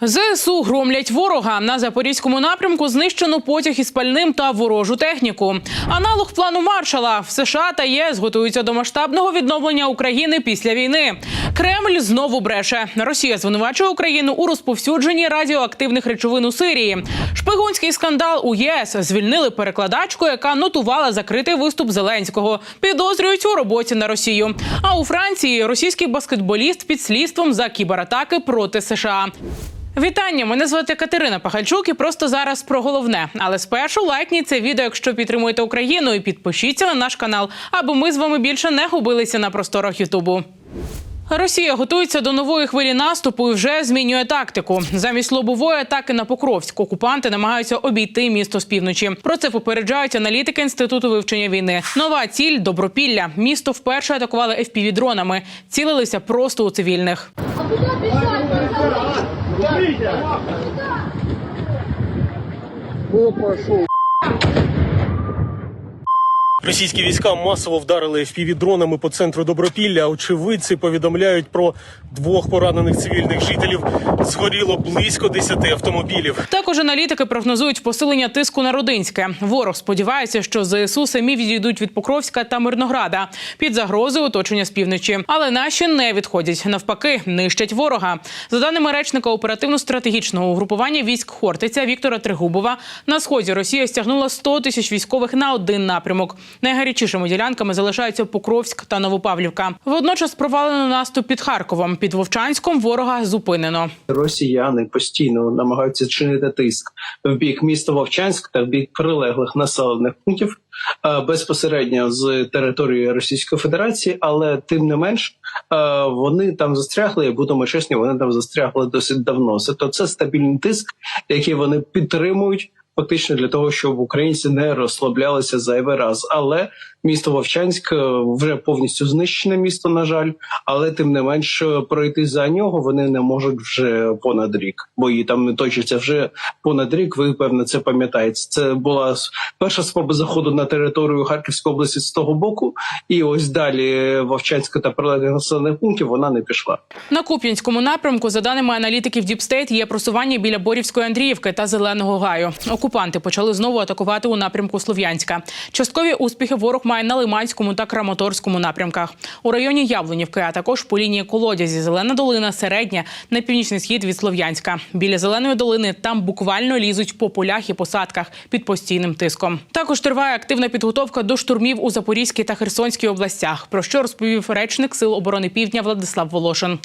ЗСУ громлять ворога на запорізькому напрямку. Знищено потяг із пальним та ворожу техніку. Аналог плану Маршала в США та ЄС готуються до масштабного відновлення України після війни. Кремль знову бреше. Росія звинувачує Україну у розповсюдженні радіоактивних речовин у Сирії. Шпигунський скандал у ЄС звільнили перекладачку, яка нотувала закритий виступ Зеленського. Підозрюють у роботі на Росію. А у Франції російський баскетболіст під слідством за кібератаки проти США. Вітання! Мене звати Катерина Пахальчук і просто зараз про головне. Але спершу лайкніть це відео, якщо підтримуєте Україну, і підпишіться на наш канал, аби ми з вами більше не губилися на просторах Ютубу. Росія готується до нової хвилі наступу і вже змінює тактику. Замість лобової атаки на Покровськ окупанти намагаються обійти місто з півночі. Про це попереджають аналітики інституту вивчення війни. Нова ціль добропілля. Місто вперше атакували fpv дронами цілилися просто у цивільних. О, пошел. Російські війська масово вдарили FPV-дронами по центру Добропілля. Очевидці повідомляють про двох поранених цивільних жителів. Згоріло близько 10 автомобілів. Також аналітики прогнозують посилення тиску на Родинське. Ворог сподівається, що ЗСУ самі відійдуть від Покровська та Мирнограда під загрозою оточення з півночі. Але наші не відходять. Навпаки, нищать ворога. За даними речника оперативно-стратегічного угрупування військ Хортиця Віктора Тригубова, на сході Росія стягнула 100 тисяч військових на один напрямок. Найгарячішими ділянками залишаються Покровськ та Новопавлівка. Водночас провалено наступ під Харковом. Під Вовчанськом ворога зупинено. Росіяни постійно намагаються чинити тиск в бік міста Вовчанськ та в бік прилеглих населених пунктів е, безпосередньо з території Російської Федерації, але тим не менш е, вони там застрягли. Будемо чесні, вони там застрягли досить давно. Тобто це стабільний тиск, який вони підтримують. Фактично для того, щоб українці не розслаблялися зайвий раз, але місто Вовчанськ е, вже повністю знищене місто, на жаль, але тим не менш е, пройти за нього вони не можуть вже понад рік. Бої там не точаться вже понад рік. Ви певно це пам'ятаєте. Це була перша спроба заходу на територію Харківської області з того боку, і ось далі Вовчанська та прилеглих населених пунктів вона не пішла. На Куп'янському напрямку, за даними аналітиків Діпстейт, є просування біля Борівської Андріївки та Зеленого гаю. Окупанти почали знову атакувати у напрямку Слов'янська. Часткові успіхи ворог має на Лиманському та Краматорському напрямках. У районі Яблунівки, а також по лінії колодязі Зелена долина, середня на північний схід від Слов'янська. Біля зеленої долини там буквально лізуть по полях і посадках під постійним тиском. Також триває активна підготовка до штурмів у Запорізькій та Херсонській областях. Про що розповів речник Сил оборони Півдня Владислав Волошин.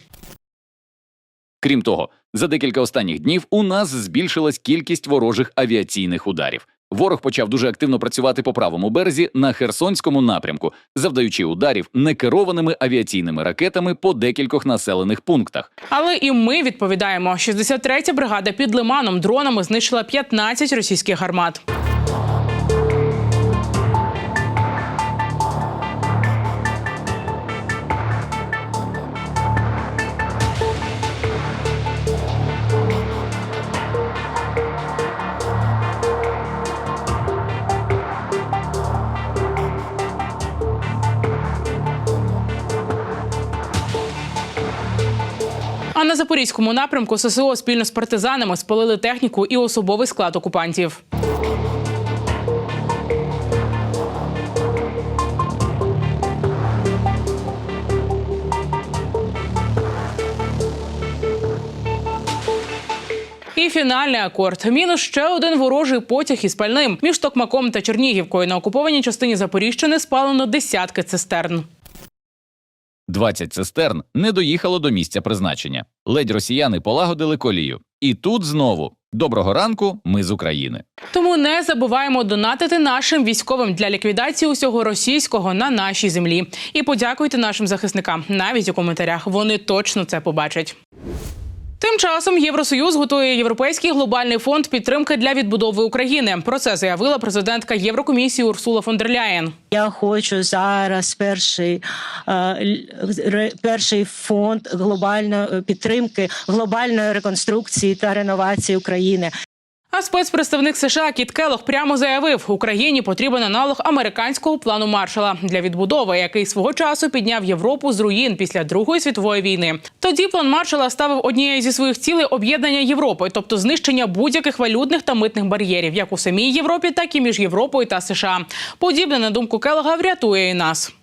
Крім того, за декілька останніх днів у нас збільшилась кількість ворожих авіаційних ударів. Ворог почав дуже активно працювати по правому березі на Херсонському напрямку, завдаючи ударів некерованими авіаційними ракетами по декількох населених пунктах. Але і ми відповідаємо: 63-я бригада під Лиманом дронами знищила 15 російських гармат. На запорізькому напрямку ССО спільно з партизанами спалили техніку і особовий склад окупантів. І фінальний акорд. Мінус ще один ворожий потяг із пальним. Між Токмаком та Чернігівкою на окупованій частині Запоріжчини спалено десятки цистерн. 20 цистерн не доїхало до місця призначення. Ледь росіяни полагодили колію. І тут знову доброго ранку. Ми з України. Тому не забуваємо донатити нашим військовим для ліквідації усього російського на нашій землі. І подякуйте нашим захисникам навіть у коментарях. Вони точно це побачать. Тим часом Євросоюз готує європейський глобальний фонд підтримки для відбудови України. Про це заявила президентка Єврокомісії Урсула фон дер Ляєн. Я хочу зараз перший, е, перший фонд глобальної підтримки, глобальної реконструкції та реновації України А спецпредставник США Кіт Келох прямо заявив, Україні потрібен аналог американського плану Маршала для відбудови, який свого часу підняв Європу з руїн після Другої світової війни. Тоді план Маршала ставив однією зі своїх цілей об'єднання Європи, тобто знищення будь-яких валютних та митних бар'єрів, як у самій Європі, так і між Європою та США. Подібне на думку Келога врятує і нас.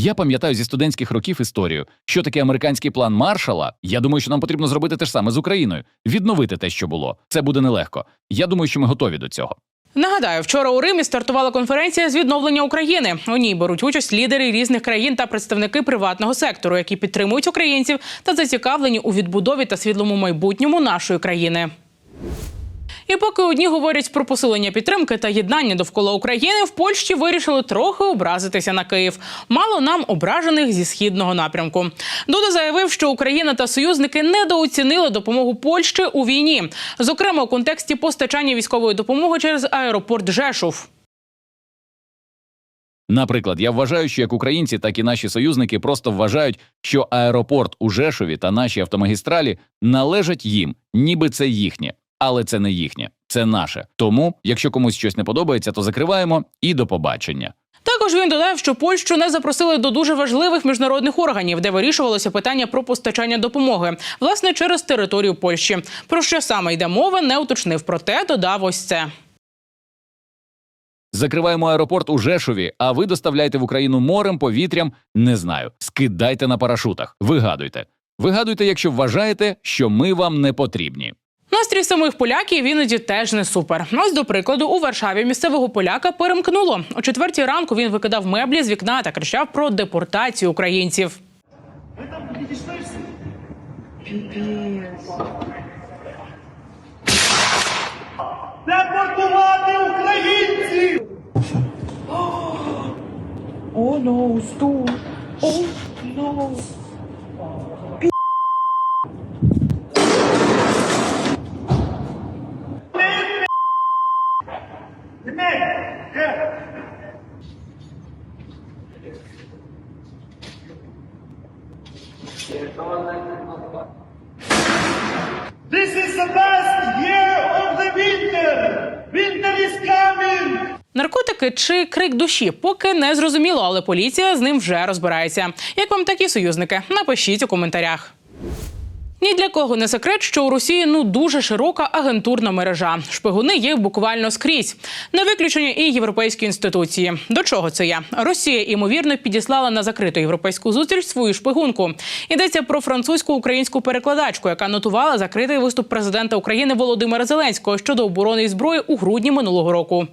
Я пам'ятаю зі студентських років історію, що таке американський план Маршала. Я думаю, що нам потрібно зробити те ж саме з Україною, відновити те, що було. Це буде нелегко. Я думаю, що ми готові до цього. Нагадаю, вчора у Римі стартувала конференція з відновлення України. У ній беруть участь лідери різних країн та представники приватного сектору, які підтримують українців та зацікавлені у відбудові та світлому майбутньому нашої країни. І поки одні говорять про посилення підтримки та єднання довкола України, в Польщі вирішили трохи образитися на Київ. Мало нам ображених зі східного напрямку. Дуда заявив, що Україна та союзники недооцінили допомогу Польщі у війні, зокрема у контексті постачання військової допомоги через аеропорт Жешув. Наприклад, я вважаю, що як українці, так і наші союзники просто вважають, що аеропорт у Жешові та наші автомагістралі належать їм, ніби це їхнє. Але це не їхнє, це наше. Тому, якщо комусь щось не подобається, то закриваємо і до побачення. Також він додав, що Польщу не запросили до дуже важливих міжнародних органів, де вирішувалося питання про постачання допомоги, власне, через територію Польщі. Про що саме йде мова, не уточнив. Проте додав ось це. Закриваємо аеропорт у Жешові, а ви доставляйте в Україну морем, повітрям, не знаю. Скидайте на парашутах. Вигадуйте. Вигадуйте, якщо вважаєте, що ми вам не потрібні. Настрій самих поляків іноді теж не супер. Ось до прикладу, у Варшаві місцевого поляка перемкнуло. О четвертій ранку він викидав меблі з вікна та кричав про депортацію українців. Депортувати українців! Oh no, Stu. Oh no. This is the best year of the winter! Winter is coming! Наркотики чи крик душі, поки не зрозуміло, але поліція з ним вже розбирається. Як вам такі союзники? Напишіть у коментарях. Ні для кого не секрет, що у Росії ну дуже широка агентурна мережа. Шпигуни є буквально скрізь. Не виключення і європейські інституції. До чого це я? Росія ймовірно підіслала на закриту європейську зустріч свою шпигунку. Йдеться про французьку українську перекладачку, яка нотувала закритий виступ президента України Володимира Зеленського щодо оборони і зброї у грудні минулого року.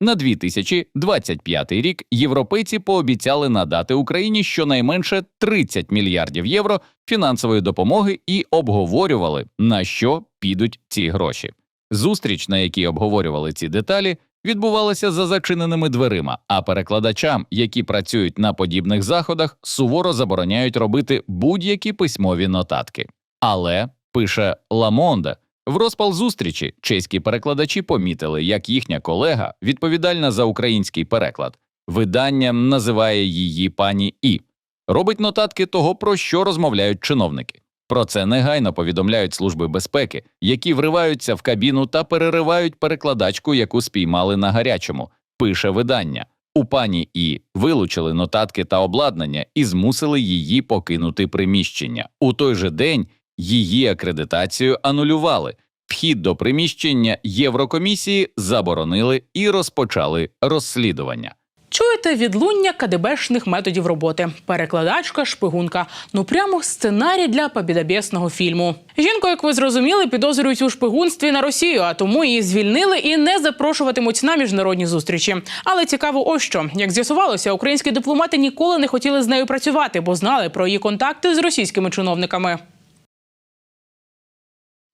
На 2025 рік європейці пообіцяли надати Україні щонайменше 30 мільярдів євро фінансової допомоги і обговорювали, на що підуть ці гроші. Зустріч, на якій обговорювали ці деталі, відбувалася за зачиненими дверима, а перекладачам, які працюють на подібних заходах, суворо забороняють робити будь-які письмові нотатки. Але пише Ламонде. В розпал зустрічі чеські перекладачі помітили, як їхня колега, відповідальна за український переклад, видання називає її пані І, робить нотатки того, про що розмовляють чиновники. Про це негайно повідомляють служби безпеки, які вриваються в кабіну та переривають перекладачку, яку спіймали на гарячому. Пише видання. У пані І вилучили нотатки та обладнання і змусили її покинути приміщення. У той же день її акредитацію анулювали. Вхід до приміщення Єврокомісії заборонили і розпочали розслідування. Чуєте відлуння КДБшних методів роботи. Перекладачка, шпигунка. Ну прямо сценарій для побідобєсного фільму. Жінку, як ви зрозуміли, підозрюють у шпигунстві на Росію, а тому її звільнили і не запрошуватимуть на міжнародні зустрічі. Але цікаво, ось що як з'ясувалося, українські дипломати ніколи не хотіли з нею працювати, бо знали про її контакти з російськими чиновниками.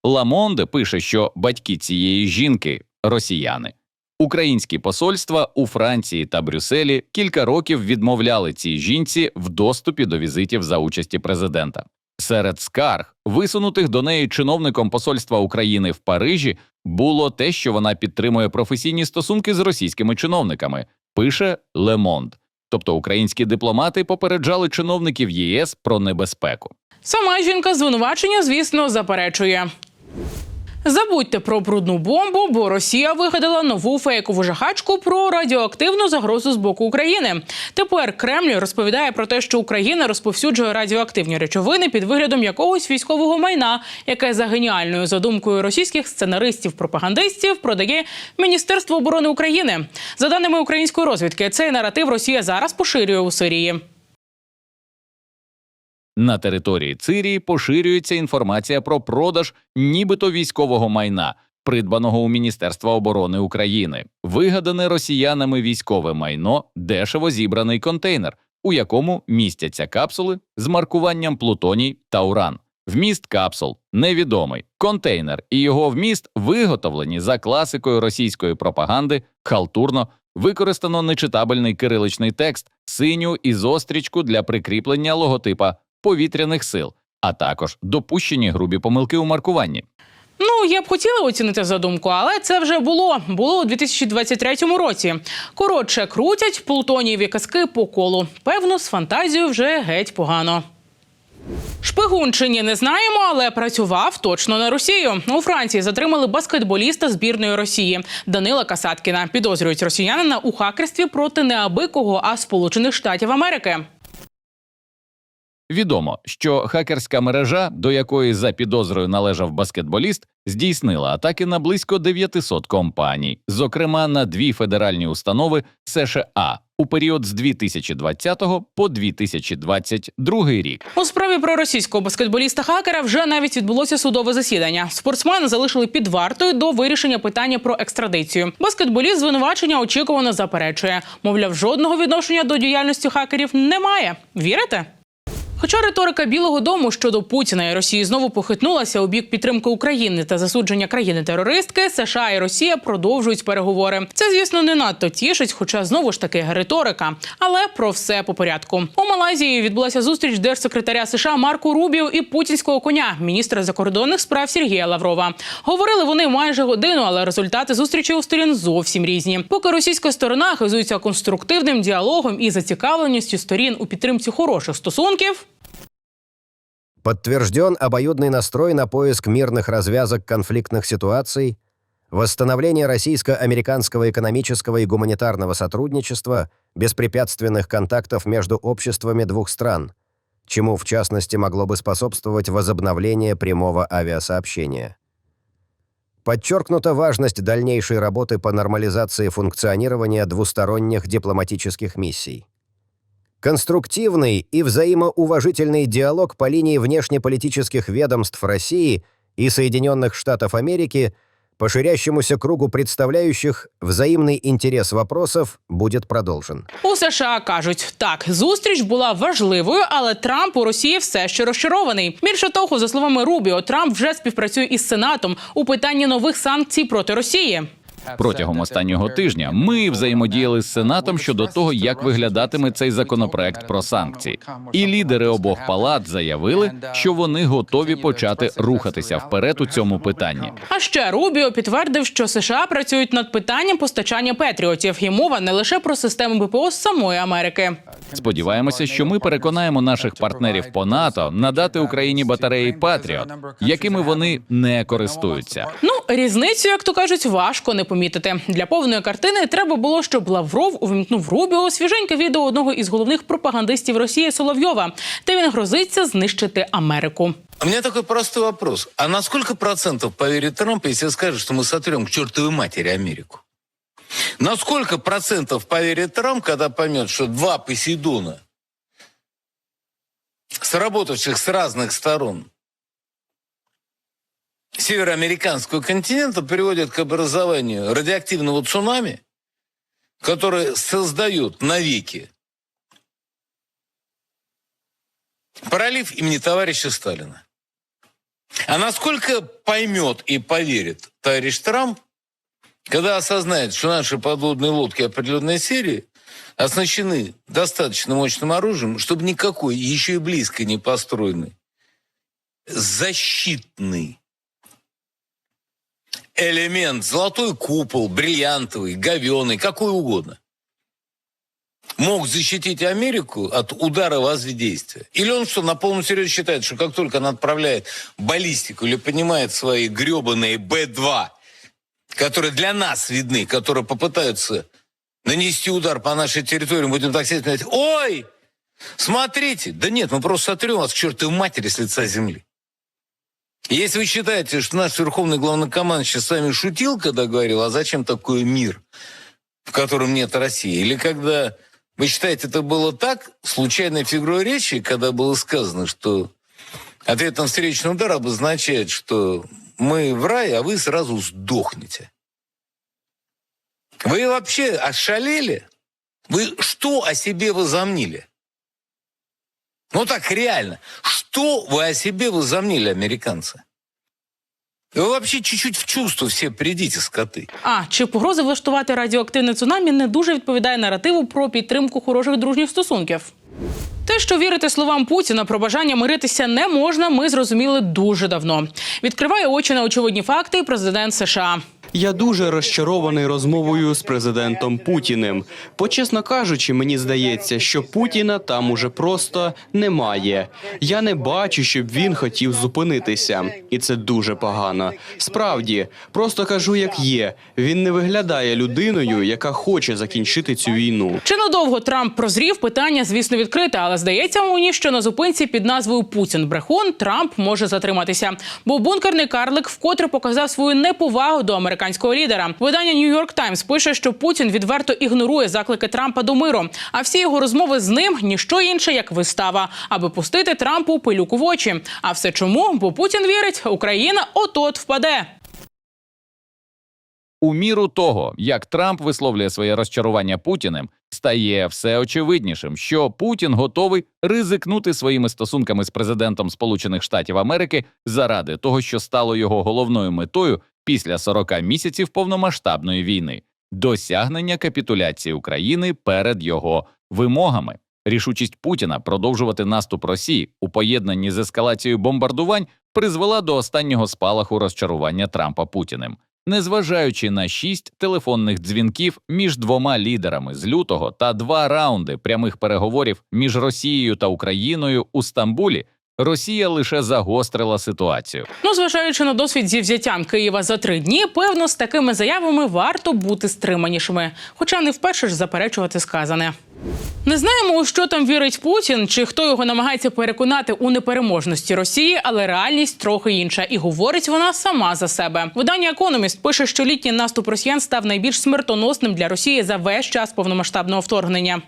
Ламонде пише, що батьки цієї жінки росіяни. Українські посольства у Франції та Брюсселі кілька років відмовляли цій жінці в доступі до візитів за участі президента. Серед скарг, висунутих до неї чиновником посольства України в Парижі, було те, що вона підтримує професійні стосунки з російськими чиновниками, пише Monde. Тобто українські дипломати попереджали чиновників ЄС про небезпеку. Сама жінка звинувачення, звісно, заперечує. Забудьте про брудну бомбу, бо Росія вигадала нову фейкову жахачку про радіоактивну загрозу з боку України. Тепер Кремль розповідає про те, що Україна розповсюджує радіоактивні речовини під виглядом якогось військового майна, яке за геніальною задумкою російських сценаристів-пропагандистів продає Міністерство оборони України. За даними української розвідки, цей наратив Росія зараз поширює у Сирії. На території Цирії поширюється інформація про продаж нібито військового майна, придбаного у Міністерства оборони України, вигадане росіянами військове майно, дешево зібраний контейнер, у якому містяться капсули з маркуванням плутоній та уран. Вміст капсул невідомий. Контейнер і його вміст виготовлені за класикою російської пропаганди халтурно. Використано нечитабельний кириличний текст, синю і зострічку для прикріплення логотипа повітряних сил, а також допущені грубі помилки у маркуванні. Ну, я б хотіла оцінити задумку, але це вже було. Було у 2023 році. Коротше, крутять плутонієві казки по колу. Певно, з фантазією вже геть погано. Шпигун чи ні, не знаємо, але працював точно на Росію. У Франції затримали баскетболіста збірної Росії Данила Касаткіна. Підозрюють росіянина у хакерстві проти не аби а Сполучених Штатів Америки. Відомо, що хакерська мережа, до якої за підозрою належав баскетболіст, здійснила атаки на близько 900 компаній, зокрема на дві федеральні установи США у період з 2020 по 2022 рік. У справі про російського баскетболіста-хакера вже навіть відбулося судове засідання. Спортсмена залишили під вартою до вирішення питання про екстрадицію. Баскетболіст звинувачення очікувано заперечує. Мовляв, жодного відношення до діяльності хакерів немає. Вірите? Хоча риторика Білого Дому щодо Путіна і Росії знову похитнулася у бік підтримки України та засудження країни-терористки, США і Росія продовжують переговори. Це, звісно, не надто тішить, хоча знову ж таки риторика. Але про все по порядку. У Малайзії відбулася зустріч держсекретаря США Марко Рубіо і путінського коня, міністра закордонних справ Сергія Лаврова. Говорили вони майже годину, але результати зустрічі у сторін зовсім різні. Поки російська сторона хизується конструктивним діалогом і зацікавленістю сторін у підтримці хороших стосунків. Подтвержден обоюдный настрой на поиск мирных развязок конфликтных ситуаций, восстановление российско-американского экономического и гуманитарного сотрудничества, беспрепятственных контактов между обществами двух стран, чему в частности могло бы способствовать возобновление прямого авиасообщения. Подчеркнута важность дальнейшей работы по нормализации функционирования двусторонних дипломатических миссий. Конструктивный и взаимоуважительный диалог по линии внешнеполитических ведомств России и Соединенных Штатов Америки по ширящемуся кругу представляющих взаимный интерес вопросов будет продолжен. У США кажуть, так зустріч була важливою, але Трамп у Росії все ще розчарований. Більше того, за словами Рубіо, Трамп вже співпрацює із Сенатом у питанні нових санкцій проти Росії. Протягом останнього тижня ми взаємодіяли з Сенатом щодо того, як виглядатиме цей законопроект про санкції. І лідери обох палат заявили, що вони готові почати рухатися вперед у цьому питанні. А ще Рубіо підтвердив, що США працюють над питанням постачання петріотів. І мова не лише про систему ППО з самої Америки. Сподіваємося, що ми переконаємо наших партнерів по НАТО надати Україні батареї Патріот, якими вони не користуються. Ну, різницю, як то кажуть, важко не помітити. Для повної картини треба було, щоб Лавров увімкнув Рубіо свіженьке відео одного із головних пропагандистів Росії Соловйова, де він грозиться знищити Америку. У меня такой простой вопрос. А на сколько процентов поверит Трамп, если скажет, что мы сотрем к чертовой матери Америку? На сколько процентов поверит Трамп, когда поймет, что два Посейдона, сработавших с разных сторон североамериканского континента, приводят к образованию радиоактивного цунами, которое создает навеки пролив имени товарища Сталина. А насколько поймет и поверит товарищ Трамп, когда осознает, что наши подводные лодки определенной серии оснащены достаточно мощным оружием, чтобы никакой, еще и близко не построенный, защитный элемент, золотой купол, бриллиантовый, говеный, какой угодно, мог защитить Америку от удара воздействия? Или он что, на полном серьезе считает, что как только она отправляет баллистику или поднимает свои гребаные Б-2, которые для нас видны, которые попытаются нанести удар по нашей территории, будем так сидеть ой, смотрите, да нет, мы просто сотрем вас к чертовой матери с лица земли. Если вы считаете, что наш верховный главнокомандующий с вами шутил, когда говорил, а зачем такой мир, в котором нет России, или когда вы считаете, это было так, случайной фигурой речи, когда было сказано, что ответ на встречный удар обозначает, что мы в рае, а вы сразу сдохнете. Вы вообще ошалели? Вы что о себе возомнили? Ну так реально. Что вы о себе возомнили, американцы? Вы вообще чуть-чуть в чувство все придите, скоты. А чи погроза влаштувати радіоактивне цунамі не дуже відповідає наративу про підтримку хороших дружніх стосунків? Те, що вірити словам Путіна про бажання миритися не можна, ми зрозуміли дуже давно. Відкриває очі на очевидні факти президент США. Я дуже розчарований розмовою з президентом Путіним. Бо, чесно кажучи, мені здається, що Путіна там уже просто немає. Я не бачу, щоб він хотів зупинитися, і це дуже погано. Справді, просто кажу, як є. Він не виглядає людиною, яка хоче закінчити цю війну. Чи надовго Трамп прозрів? Питання, звісно, відкрите, але здається мені, що на зупинці під назвою Путін брехун Трамп може затриматися. Бо бункерний карлик вкотре показав свою неповагу до американського лідера. Видання York Times пише, що Путін відверто ігнорує заклики Трампа до миру. А всі його розмови з ним ніщо інше, як вистава, аби пустити Трампу пилюку в очі. А все чому? Бо Путін вірить, Україна от-от впаде. У міру того, як Трамп висловлює своє розчарування Путіним, стає все очевиднішим, що Путін готовий ризикнути своїми стосунками з президентом Сполучених Штатів Америки заради того, що стало його головною метою після 40 місяців повномасштабної війни досягнення капітуляції України перед його вимогами. Рішучість Путіна продовжувати наступ Росії у поєднанні з ескалацією бомбардувань призвела до останнього спалаху розчарування Трампа Путіним. Незважаючи на шість телефонних дзвінків між двома лідерами з лютого та два раунди прямих переговорів між Росією та Україною у Стамбулі, Росія лише загострила ситуацію. Ну, зважаючи на досвід зі взяттям Києва за три дні, певно, з такими заявами варто бути стриманішими, хоча не вперше ж заперечувати сказане. Не знаємо, у що там вірить Путін, чи хто його намагається переконати у непереможності Росії, але реальність трохи інша, і говорить вона сама за себе. Видання Економіст пише, що літній наступ росіян став найбільш смертоносним для Росії за весь час повномасштабного вторгнення.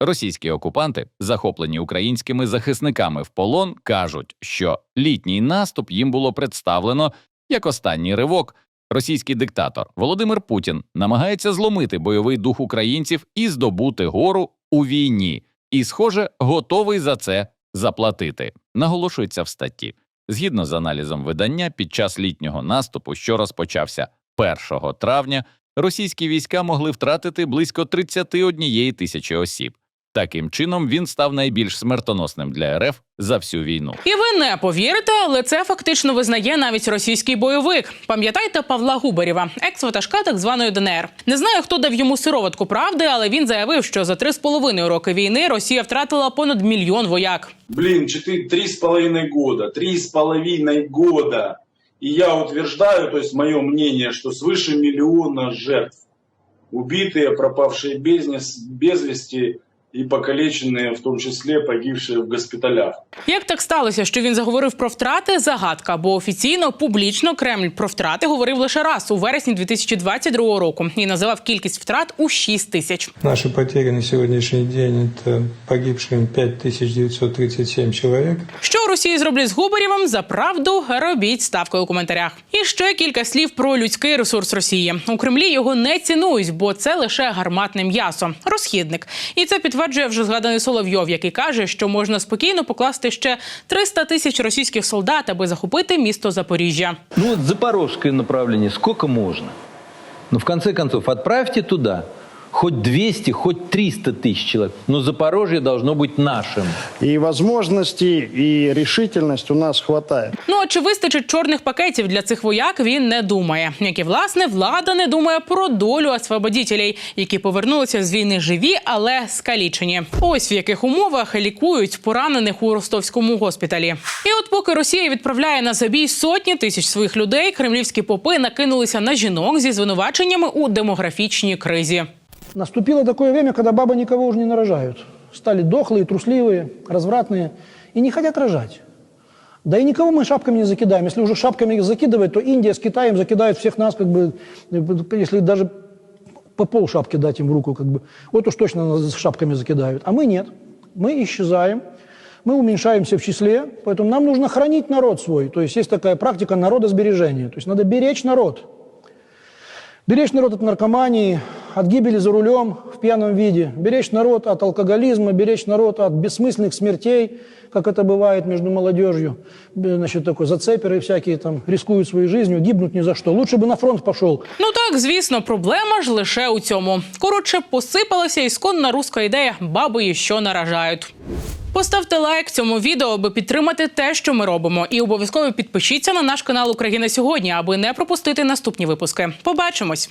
Російські окупанти, захоплені українськими захисниками в полон, кажуть, що літній наступ їм було представлено як останній ривок. Російський диктатор Володимир Путін намагається зломити бойовий дух українців і здобути гору у війні, і, схоже, готовий за це заплатити. Наголошується в статті. Згідно з аналізом видання, під час літнього наступу, що розпочався 1 травня, російські війська могли втратити близько 31 тисячі осіб. Таким чином він став найбільш смертоносним для РФ за всю війну. І ви не повірите, але це фактично визнає навіть російський бойовик. Пам'ятаєте Павла Губарєва, екс-ватажка так званої ДНР. Не знаю, хто дав йому сироватку правди, але він заявив, що за три з половиною роки війни Росія втратила понад мільйон вояк. Блин, четыре, три с половиной года, три с половиной года. И я утверждаю, то есть мое мнение, что свыше миллиона жертв. Убитые, пропавшие без, нес- без вести и покалеченные, в том числе погибшие в госпиталях. Як так сталося, що він заговорив про втрати? Загадка, бо офіційно публічно Кремль про втрати говорив лише раз у вересні 2022 року і називав кількість втрат у 6 тисяч. Наши потери на сегодняшний день – это погибшим 5937 человек. Що Росії зроблять з Губарєвим за правду? Робіть ставкою у коментарях. І ще кілька слів про людський ресурс Росії. У Кремлі його не цінують, бо це лише гарматне м'ясо, розхідник. І це підтверджує вже згаданий Соловйов, який каже, що можна спокійно покласти ще 300 тисяч російських солдат, аби захопити місто Запоріжжя. Ну от запорожське направлення скільки можна? Ну, в конце концов, відправте туда Хоть 200, хоть 300 тысяч человек, но Запорожье должно быть нашим. И возможностей, и решительность у нас хватает. Ну а чи вистачить чорних пакетів для цих вояк? Він не думає. Як і власне влада не думає про долю освободітелей, які повернулися з війни живі, але скалічені. Ось в яких умовах лікують поранених у ростовському госпіталі. І от поки Росія відправляє на забій сотні тисяч своїх людей, кремлівські попи накинулися на жінок зі звинуваченнями у демографічній кризі. Наступило такое время, когда бабы никого уже не нарожают. Стали дохлые, трусливые, развратные и не хотят рожать. Да и никого мы шапками не закидаем. Если уже шапками закидывать, то Индия с Китаем закидают всех нас, как бы, если даже по пол шапки дать им в руку, как бы, вот уж точно нас шапками закидают. А мы нет. Мы исчезаем, мы уменьшаемся в числе, поэтому нам нужно хранить народ свой. То есть есть такая практика народосбережения. То есть надо беречь народ. Беречь народ от наркомании, от гибели за рулем в пьяном виде, беречь народ от алкоголизма, беречь народ от бессмысленных смертей, как это бывает между молодежью. Э, Значит, такой зацеперы всякие там рискуют своей жизнью, гибнут ни за что. Лучше бы на фронт пошел. Ну так, звісно, проблема ж лише у цьому. Коротше, посипалася ісконна руська ідея баби і що наражають. Поставте лайк цьому відео, аби підтримати те, що ми робимо, і обов'язково підпишіться на наш канал Україна сьогодні, аби не пропустити наступні випуски. Побачимось.